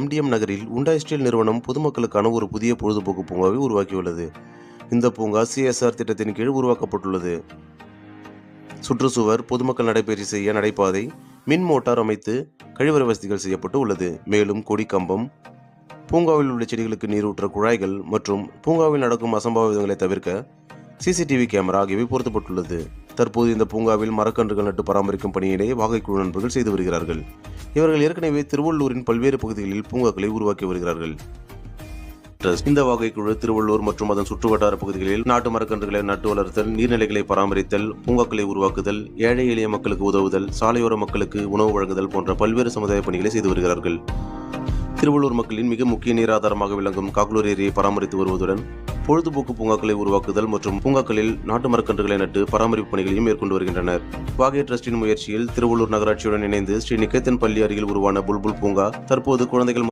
MTM நகரில் உண்டாய் steel நிறுவனம் பொதுமக்களுக்கான ஒரு புதிய பொழுதுபோக்கு பூங்காவை உருவாக்கியுள்ளது. இந்த பூங்கா சிஎஸ்ஆர் திட்டத்தின் கீழ் உருவாக்கப்பட்டுள்ளது. சுற்றுச்சுவர் பொதுமக்கள் நடைபயிற்சி செய்ய நடைபாதை மின் மோட்டார் அமைத்து கழிவறை வசதிகள் செய்யப்பட்டு உள்ளது. மேலும் கொடி கம்பம் பூங்காவில் உள்ள செடிகளுக்கு நீரூற்ற குழாய்கள் மற்றும் பூங்காவில் நடக்கும் அசம்பாவிதங்களை தவிர்க்க சிசிடிவி கேமரா ஆகியவை பொருத்தப்பட்டுள்ளது. தற்போது இந்த பூங்காவில் மரக்கன்றுகள் நட்டு பராமரிக்கும் பணியினை வாகைக்குழு நண்பர்கள் செய்து வருகிறார்கள். இவர்கள் ஏற்கனவே திருவள்ளூரின் பல்வேறு பகுதிகளில் பூங்காக்களை உருவாக்கி வருகிறார்கள். ட்ரஸ்ட் இந்த வகைக்குழு திருவள்ளூர் மற்றும் அதன் சுற்றுவட்டார பகுதிகளில் நாட்டு மரக்கன்றுகளை நட்டு வளர்த்தல் நீர்நிலைகளை பராமரித்தல் பூங்காக்களை உருவாக்குதல் ஏழை எளிய மக்களுக்கு உதவுதல் சாலையோர மக்களுக்கு உணவு வழங்குதல் போன்ற பல்வேறு சமுதாய பணிகளை செய்து வருகிறார்கள். திருவள்ளூர் மக்களின் மிக முக்கிய நீராதாரமாக விளங்கும் காக்லூர் ஏரியை பராமரித்து வருவதுடன் பொழுதுபோக்கு பூங்காக்களை உருவாக்குதல் மற்றும் பூங்காக்களில் நாட்டு மரக்கன்றுகளை நட்டு பராமரிப்பு பணிகளையும் மேற்கொண்டு வருகின்றனர். வாகை டிரஸ்டின் முயற்சியில் திருவள்ளூர் நகராட்சியுடன் இணைந்து ஸ்ரீ நிகேத்தன் பள்ளி அருகில் உருவான புல்புல் பூங்கா தற்போது குழந்தைகள்